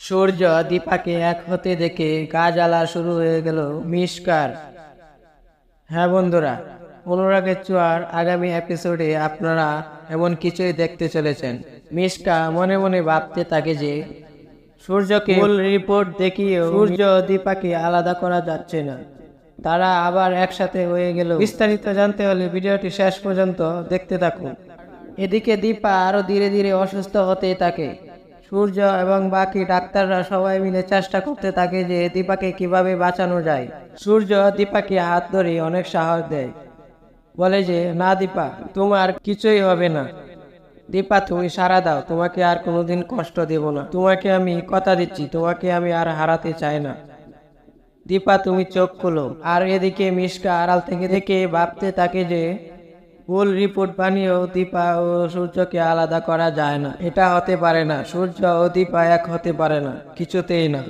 সূর্য দীপাকে এক হতে দেখে গা জ্বালা শুরু হয়ে গেল মিষ্কার। হ্যাঁ বন্ধুরা অনুরাগের চুয়ার আগামী এপিসোডে আপনারা এমন কিছুই দেখতে চলেছেন। মিষ্কা মনে মনে ভাবতে থাকে যে সূর্যকে রিপোর্ট দেখিয়ে সূর্য দীপাকে আলাদা করা যাচ্ছে না। তারা আবার একসাথে হয়ে গেল। বিস্তারিত জানতে হলে ভিডিওটি শেষ পর্যন্ত দেখতে থাকুন। এদিকে দীপা আরও ধীরে ধীরে অসুস্থ হতে থাকে। সূর্য এবং বাকি ডাক্তাররা সবাই মিলে চেষ্টা করতে থাকে যে দীপাকে কীভাবে বাঁচানো যায়। সূর্য দীপাকে হাত ধরে অনেক সাহস দেয়। বলে যে, না দীপা, তোমার কিছুই হবে না। দীপা, তুমি সারা দাও, তোমাকে আর কোনোদিন কষ্ট দেব না। তোমাকে আমি কথা দিচ্ছি, তোমাকে আমি আর হারাতে চাই না। দীপা, তুমি চোখ খুলো। আর এদিকে মিশকা আড়াল থেকে থেকে ভাবতে থাকে যে ভুল রিপোর্ট পানি ও দীপা ও সূর্যকে আলাদা করা যায় না। এটা হতে পারে না। সূর্য ও দীপা এক হতে পারে না। কিছুতেই না।